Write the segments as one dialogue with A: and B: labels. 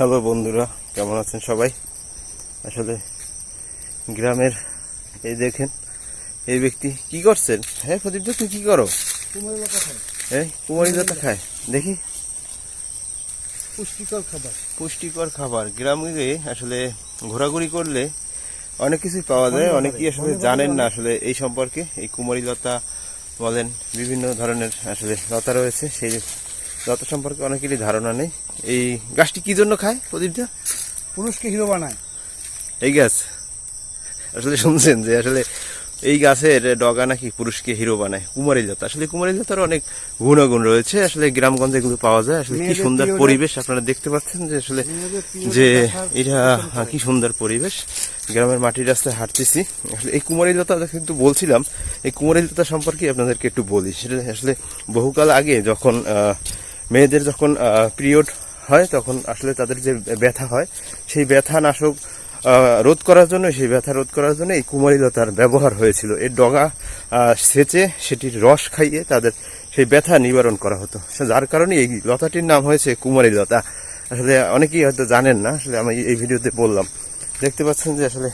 A: Hello বন্ধুরা কেমন আছেন সবাই? আসলে গ্রামের এই দেখেন এই ব্যক্তি কি করছেন? হ্যাঁ প্রদীপ তুমি কি করো? হ্যাঁ কুমারী লতা খায়। দেখি।
B: পুষ্টিকর খাবার।
A: পুষ্টিকর খাবার। গ্রামে আসলে ঘোরাঘুরি করলে অনেক কিছুই পাওয়া যায়। অনেকেই আসলে জানেন না আসলে এই সম্পর্কে। এই কুমারী লতা বলেন বিভিন্ন ধরনের আসলে লতা রয়েছে। সেই লতা সম্পর্কে অনেকেরই ধারণা নেই। এই গাছটি কি জন্য খায় প্রদীপদা
B: পুরুষকে হিরো বানায়।
A: এই গাছ? আসলে শুনছেন যে আসলে এই গাছের ডগা নাকি পুরুষকে হিরো বানায় কুমারী লতা। আসলে কুমারী লতার অনেক গুণাগুণ রয়েছে। আসলে গ্রামগঞ্জে এগুলো পাওয়া যায়। আসলে কি সুন্দর পরিবেশ আপনারা দেখতে পাচ্ছেন যে আসলে যে এটা কি সুন্দর পরিবেশ। গ্রামের মাটির রাস্তায় হাঁটতেছি। আসলে এই কুমারী লতা কিন্তু বলছিলাম এই কুমারী লতা সম্পর্কে আপনাদেরকে একটু বলি। সেটা আসলে বহুকাল আগে যখন আহ, মেয়েদের যখন পিরিয়ড হয়, তখন আসলে তাদের যে ব্যথা হয়, সেই ব্যথা নাশক রোধ করার জন্য, সেই ব্যথা রোধ করার জন্য এই কুমারী লতার ব্যবহার হয়েছিল। এর ডগা সেচে সেটির রস খাইয়ে তাদের সেই ব্যথা নিবারণ করা হতো। যার কারণে এই লতাটির নাম হয়েছে কুমারী লতা আসলে অনেকেই হয়তো জানেন না, আসলে আমি এই ভিডিওতে বললাম। দেখতে পাচ্ছেন যে আসলে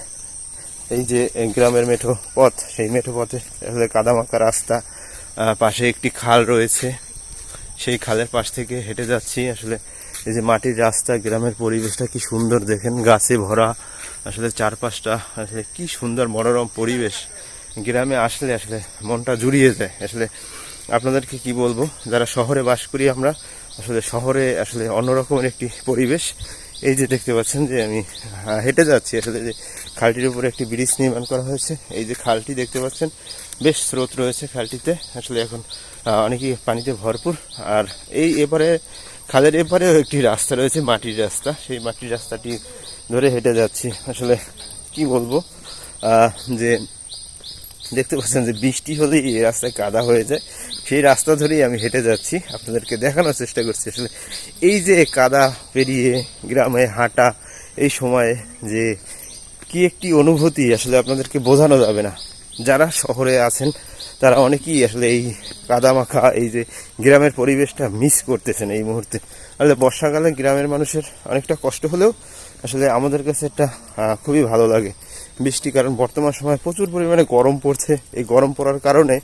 A: এই যে গ্রামের মেঠো পথ, সেই মেঠো পথে আসলে কাদামাকা রাস্তা পাশে একটি খাল রয়েছে। সেই খালের পাশ থেকে হেঁটে যাচ্ছি। আসলে এই যে মাটির রাস্তা, গ্রামের পরিবেশটা কি সুন্দর দেখেন, গাছে ভরা। আসলে চারপাশটা আসলে কি সুন্দর মনোরম পরিবেশ। গ্রামে আসলে আসলে মনটা জুড়িয়ে যায়। আসলে আপনাদেরকে কি বলব, যারা শহরে বাস করি আমরা, আসলে শহরে আসলে অন্যরকমের একটি পরিবেশ। এই যে দেখতে পাচ্ছেন যে আমি হেঁটে যাচ্ছি আসলে যে খালটির উপরে একটি ব্রিজ নির্মাণ করা হয়েছে। এই যে খালটি দেখতে পাচ্ছেন, বেশ স্রোত রয়েছে খালটিতে। আসলে এখন অনেকই পানিতে ভরপুর। আর এই এপারে, খালের এপারেও একটি রাস্তা রয়েছে, মাটির রাস্তা। সেই মাটির রাস্তাটি ধরে হেঁটে যাচ্ছি। আসলে কি বলব যে দেখতে পাচ্ছেন যে বৃষ্টি হলেই এই রাস্তায় কাদা হয়ে যায়। সেই রাস্তা ধরেই আমি হেঁটে যাচ্ছি। আপনাদেরকে দেখানোর চেষ্টা করছি। আসলে এই যে কাদা পেরিয়ে গ্রামে হাঁটা, এই সময়ে যে কি একটি অনুভূতি আসলে আপনাদেরকে বোঝানো যাবে না। যারা শহরে আছেন, তারা অনেকেই আসলে এই কাদামাখা, এই যে গ্রামের পরিবেশটা মিস করতেছেন এই মুহূর্তে। আসলে বর্ষাকালে গ্রামের মানুষের অনেকটা কষ্ট হলেও আসলে আমাদের কাছে একটা খুবই ভালো লাগে। বৃষ্টি, কারণ বর্তমান সময় প্রচুর পরিমাণে গরম পড়ছে। এই গরম পড়ার কারণে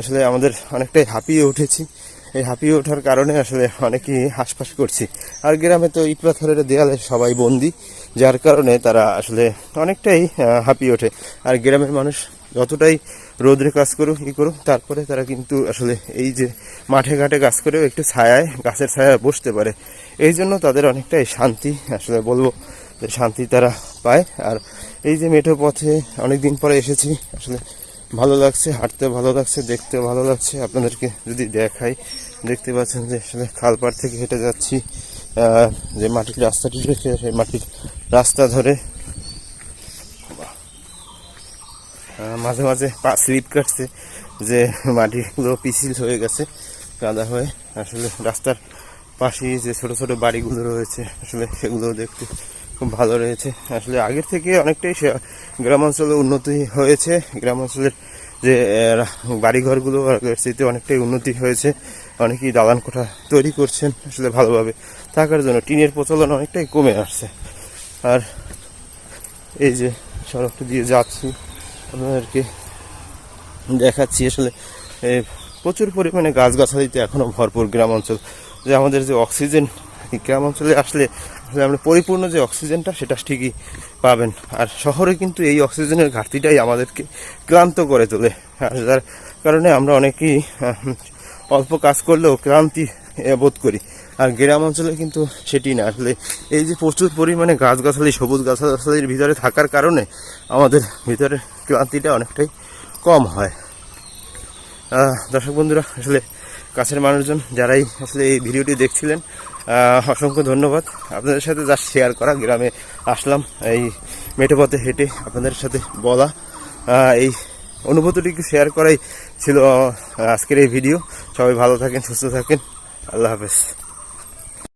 A: আসলে আমাদের অনেকটাই হাঁপিয়ে উঠেছি। এই হাঁপিয়ে ওঠার কারণে আসলে অনেকেই হাঁসফাঁস করছি। আর গ্রামে তো ইট পাথরের দেয়ালে সবাই বন্দি, যার কারণে তারা আসলে অনেকটাই হাঁপিয়ে ওঠে। আর গ্রামের মানুষ যতটাই রোদ্রে কাজ করুক, ই করুক, তারপরে তারা কিন্তু আসলে এই যে মাঠে ঘাটে কাজ করেও একটু ছায়ায়, গাছের ছায়ায় বসতে পারে। এই জন্য তাদের অনেকটাই শান্তি, আসলে বলব যে শান্তি তারা পায়। আর এই যে মেঠো পথে অনেক দিন পরে এসেছি, আসলে ভালো লাগছে হাঁটতে ভালো লাগছে দেখতে ভালো লাগছে। আপনাদেরকে যদি দেখাই, দেখতে পাচ্ছেন যে আসলে খালপাড় থেকে হেঁটে যাচ্ছি যে মাটির রাস্তাটি রয়েছে সেই মাটির রাস্তা ধরে। মাঝে মাঝে পা স্লিপ কাটছে যে মাটিগুলো পিছিল হয়ে গেছে, কাদা হয়ে। আসলে রাস্তার পাশেই যে ছোট ছোট বাড়িগুলো রয়েছে, আসলে সেগুলো দেখতে খুব ভালো রয়েছে। আসলে আগের থেকে অনেকটাই গ্রামাঞ্চলে উন্নতি হয়েছে। গ্রামাঞ্চলের যে বাড়িঘরগুলো চাইতে অনেকটাই উন্নতি হয়েছে। অনেকেই দালান কোঠা তৈরি করছেন আসলে ভালোভাবে। থাকার জন্য টিনের প্রচলন অনেকটাই কমে আসছে। আর এই যে সড়কটা দিয়ে যাচ্ছি, আপনাদেরকে দেখাচ্ছি। আসলে প্রচুর পরিমাণে গাছগাছালিতে এখনও ভরপুর গ্রাম অঞ্চল যে আমাদের যে অক্সিজেন গ্রাম অঞ্চলে আসলে আসলে আমরা পরিপূর্ণ যে অক্সিজেনটা সেটা ঠিকই পাবেন। আর শহরে কিন্তু এই অক্সিজেনের ঘাটতিটাই আমাদেরকে ক্লান্ত করে তোলে। আর যার কারণে আমরা অনেকেই অল্প কাজ করলেও ক্লান্তি বোধ করি। আর গ্রাম অঞ্চলে কিন্তু সেটি না। আসলে এই যে প্রচুর পরিমাণে গাছগাছালি, সবুজ গাছগাছালির ভিতরে থাকার কারণে আমাদের ভিতরে ক্লান্তিটা অনেকটাই কম হয়। দর্শক বন্ধুরা, আসলে কাছের মানুষজন যারাই আসলে এই ভিডিওটি দেখছিলেন অসংখ্য ধন্যবাদ। আপনাদের সাথে যা শেয়ার করা, গ্রামে আসলাম, এই মেঠো পথে হেঁটে আপনাদের সাথে বলা এই অনুভূতিটিকে শেয়ার করাই ছিল আজকের এই ভিডিও। সবাই ভালো থাকেন, সুস্থ থাকেন। আল্লাহ হাফেজ।